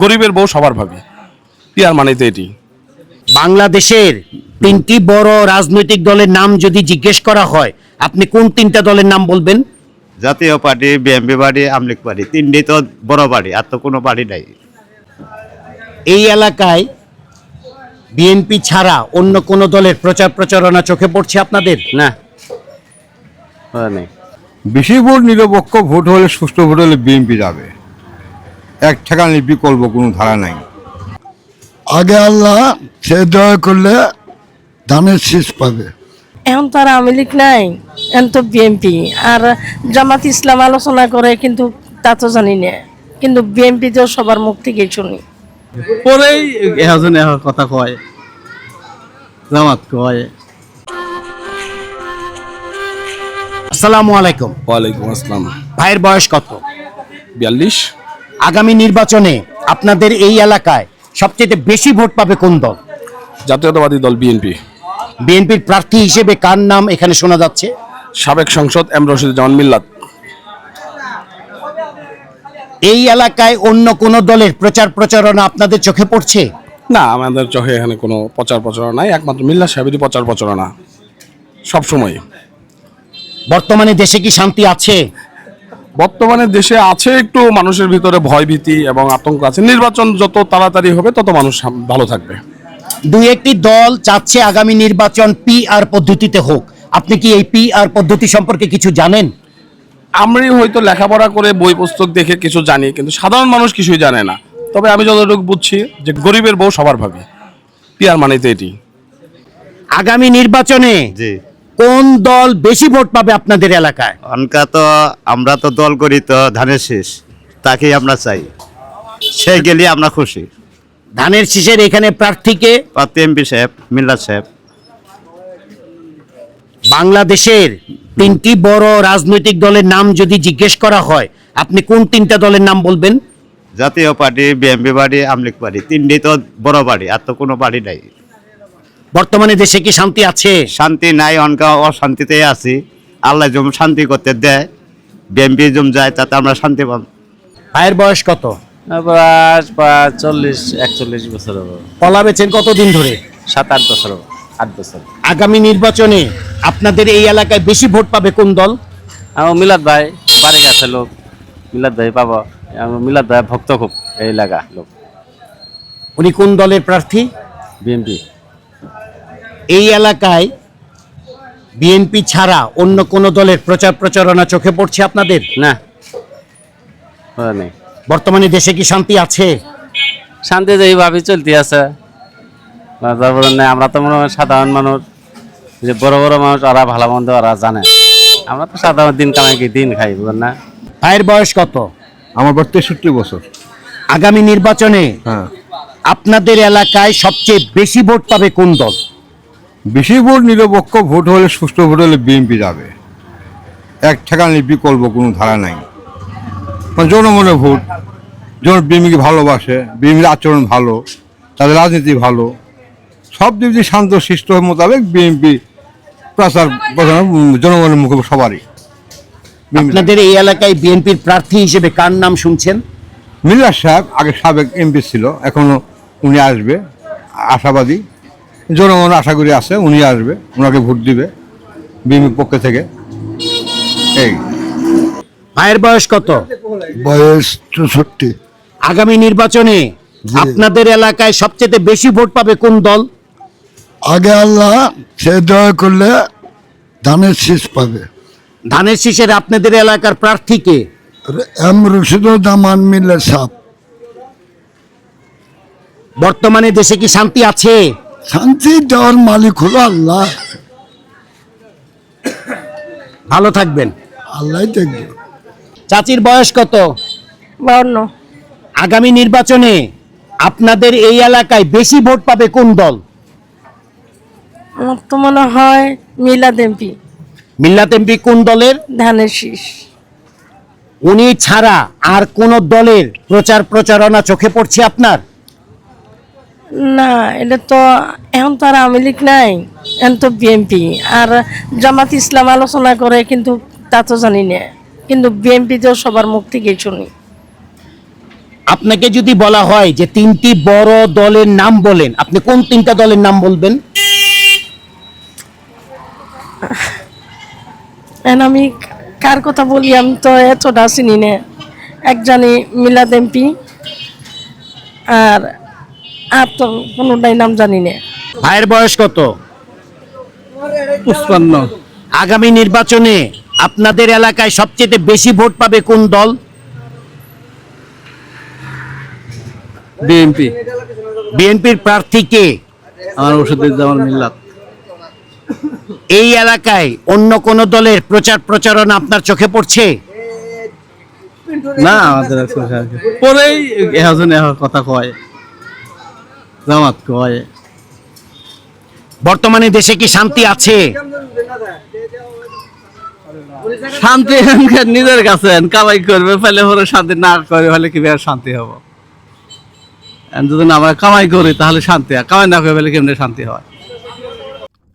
গরিবের বউ সবার ভাবি পিয়ার মানে তো এটি। বাংলাদেশের তিনটি বড় রাজনৈতিক দলের নাম যদি জিজ্ঞেস করা হয় আপনি কোন তিনটা দলের নাম বলবেন? জাতীয় পার্টি বিএমপি পার্টি আমলিক পার্টি তিনটি তো বড় পার্টি আর তো কোনো পার্টি নাই। এই এলাকায় বিএনপি ছাড়া অন্য কোন দলের প্রচার প্রচারণা চোখে পড়ছে আপনাদের? না। নেই। বেশি ভোট নিরপেক্ষ ভোট হলে সুষ্ঠু ভোট হলে বিএনপি যাবে। এক ঠেকানির বিকল্প কোনো ধারা নাই। আগে আল্লাহ সে দয়া করলে ধানের শীষ পাবে। এখন তো আর আওয়ামী লীগ নাই এখন তো বিএনপি আর জামাত ইসলাম আলোচনা করে কিন্তু তা তো জানি না কিন্তু বিএনপি তো সবার মুখ থেকেই শুনি। পরেই এহাজন এহ কথা কয় জামাত কয়। আসসালামু আলাইকুম। ওয়ালাইকুম আসসালাম। ভাইয়ের বয়স কত? বিয়াল্লিশ। আগামী নির্বাচনে আপনাদের এই এলাকায় সবচেয়ে বেশি ভোট পাবে কোন দল? জাতীয়তাবাদী দল বিএনপি বিএনপির প্রার্থী হিসেবে কার নাম এখানে শোনা যাচ্ছে? সাবেক সংসদ এম রশিদুজ্জামান মিল্লাত এই এলাকায় অন্য কোন দলের প্রচার প্রচারণা আপনাদের চোখে পড়ছে? না আমাদের চোখে এখানে কোনো প্রচার প্রচারণা নাই একমাত্র মিল্লা সাহেবেরই প্রচার প্রচারণা সবসময় বর্তমানে দেশে কি শান্তি আছে? বর্তমানে দেশে আছে একটু মানুষের ভিতরে ভয় ভীতি এবং আতঙ্ক আছে। নির্বাচন যত তাড়াতাড়ি হবে তত মানুষ ভালো থাকবে। দুই একটি দল চাচ্ছে আগামী নির্বাচন পি আর পদ্ধতিতে হোক। আপনি কি এই পি আর পদ্ধতি সম্পর্কে কিছু জানেন? আমি হয়তো লেখাপড়া করে বই পুস্তক দেখে কিছু জানি কিন্তু সাধারণ মানুষ কিছুই জানে না। তবে আমি যতটুকু বুঝছি যে গরিবের বউ সবার ভাবি পিয়ার মানে তো এটি। আগামী নির্বাচনে জি। কোন দল বেশি ভোট পাবে আপনাদের এলাকায়? অনকা তো আমরা তো দল করি তো ধানের শীষ তাকেই আমরা চাই। সে গেলে আমরা খুশি। ধানের শীষের এখানে প্রার্থীকে প্রার্থী এমপি সাহেব মিল্লা সাহেব। বাংলাদেশের তিনটি বড় রাজনৈতিক দলের নাম যদি জিজ্ঞেস করা হয় আপনি কোন তিনটা দলের নাম বলবেন? জাতীয় পার্টি বিএমপি পার্টি আমলিক পার্টি তিনটি তো বড় পার্টি আর তো কোনো পার্টি নাই। বর্তমানে দেশে কি শান্তি আছে? শান্তি নাই অনকা অশান্তিতে আছি। আল্লাহ জম শান্তি করতে দেয় বিএমপি জম যায় তাতে আমরা শান্তি পাব। ভাইয়ের বয়স কত? বয়স প্রায় চল্লিশ একচল্লিশ বছর হবে। কলা বেচেন কতদিন ধরে? সাত আট বছর হবে আট বছর। আগামী নির্বাচনে আপনাদের এই এলাকায় বেশি ভোট পাবে কোন দল? আমার মিলাদ ভাই বাড়ি গেছে লোক। মিলাদ ভাই পাবো। আমার মিলাদ ভাই ভক্ত খুব এই এলাকা লোক। উনি কোন দলের প্রার্থী? বিএমপি। এই এলাকায় বিএনপি ছাড়া অন্য কোন দলের প্রচার প্রচারণা চোখে পড়ছে আপনাদের? না। বর্তমানে দেশে কি শান্তি আছে? শান্তি এইভাবে চলতে আছে। তারপরে আমরা তো মনে হয় সাধারণ মানুষ। যে বড় বড় মানুষ ওরা ভালো মন্দ ওরা জানে। আমরা তো সাধারণ দিন কামাই কি দিন খাই বুঝলেন না? ভাইয়ের বয়স কত? আমার বয়স তেষট্টি বছর। আগামী নির্বাচনে হ্যাঁ। আপনাদের এলাকায় সবচেয়ে বেশি ভোট পাবে কোন দল? বেশি ভোট নিরপেক্ষ ভোট হলে সুষ্ঠু ভোট হলে বিএনপি যাবে। এক ঠেকানির বিকল্প কোনো ধারা নাই। মানে জনগণের ভোট জন বিএমপিকে ভালোবাসে বিএমপির আচরণ ভালো তাদের রাজনীতি ভালো সব দিক দিয়ে শান্ত শিষ্ট মোতাবেক বিএনপি প্রচার প্রচার জনগণের মুখে সবারই। আপনাদের এই এলাকায় বিএনপির প্রার্থী হিসেবে কার নাম শুনছেন? মিল্লার সাহেব আগে সাবেক এমপি ছিল এখনও উনি আসবে আশাবাদী। জনগণ আশা করি আছে উনি আসবে ওনাকে ভোট দিবে বিএনপির পক্ষ থেকে। এই। ভাইয়ের বয়স কত? বয়স চৌষট্টি। আগামী নির্বাচনে আপনাদের এলাকায় সবচেয়ে বেশি ভোট পাবে কোন দল? আগে আল্লাহ সে দয়া করলে ধানের শীষ পাবে। ধানের শীষের আপনাদের এলাকার প্রার্থীকে এম রশিদুজ্জামান মিল্লা সাপ। বর্তমানে দেশে কি শান্তি আছে? শান্তি দেওয়ার মালিক হলো আল্লাহ। ভালো থাকবেন। আল্লাহ দেখবে। চাচির বয়স কত? বাউন্ন। আগামী নির্বাচনে আপনাদের এই এলাকায় বেশি ভোট পাবে কোন দল? আমার তো মনে হয় মিলাদ এমপি। মিল্লাত এমপি কোন দলের? ধানের শীষ। উনি ছাড়া আর কোন দলের প্রচার প্রচারণা চোখে পড়ছে আপনার? না এটা তো এখন তো আর আওয়ামী লীগ নাই এখন তো বিএনপি আর জামাত ইসলাম আলোচনা করে কিন্তু তা তো জানি না। কিন্তু বিএনপি তো সবার মুখ থেকেই শুনি। আপনাকে যদি বলা হয় যে তিনটি বড় দলের নাম বলেন আপনি কোন তিনটা দলের নাম বলবেন? এখন আমি কার কথা বলি আমি তো এতটা চিনি না। এক জানি মিলাদ এমপি আর আর তো কোনোটাই নাম জানি না ভাইয়ের বয়স কত পুষ্পান্ন আগামী নির্বাচনে আপনাদের এলাকায় সবচেয়ে বেশি ভোট পাবে কোন দল বিএনপি বিএনপির প্রার্থী কে আমার ওষুধের মিল্লাত এই এলাকায় অন্য কোন দলের প্রচার প্রচারণা আপনার চোখে পড়ছে না আমাদের পরেই এহাজন কথা কয় বর্তমানে দেশে কি শান্তি আছে? শান্তি নিজের কাছে কামাই করবে, ফেলে শান্তি না করে কি শান্তি হব? যদি আমরা কামাই করি, তাহলে শান্তি কামাই না করে ফেলে কেমনি শান্তি হয়?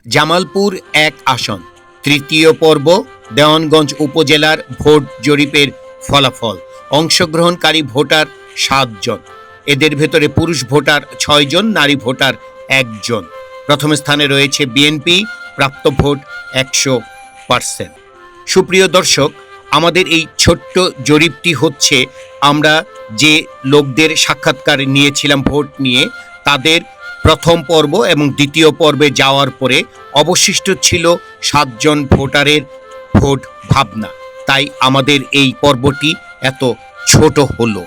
জামালপুর এক আসন, তৃতীয় পর্ব, দেওয়ানগঞ্জ উপজেলার ভোট জরিপের ফলাফল, অংশগ্রহণকারী ভোটার সাতজন। এদের ভেতরে পুরুষ ভোটার ছয়জন, নারী ভোটার একজন। প্রথম স্থানে রয়েছে বিএনপি, প্রাপ্ত ভোট একশো পার্সেন্ট। সুপ্রিয় দর্শক, আমাদের এই ছোট্ট জরিপটি হচ্ছে, আমরা যে লোকদের সাক্ষাৎকার নিয়েছিলাম ভোট নিয়ে, তাদের প্রথম পর্ব এবং দ্বিতীয় পর্বে যাওয়ার পরে অবশিষ্ট ছিল সাতজন ভোটারের ভোট ভাবনা। তাই আমাদের এই পর্বটি এত ছোট হলো।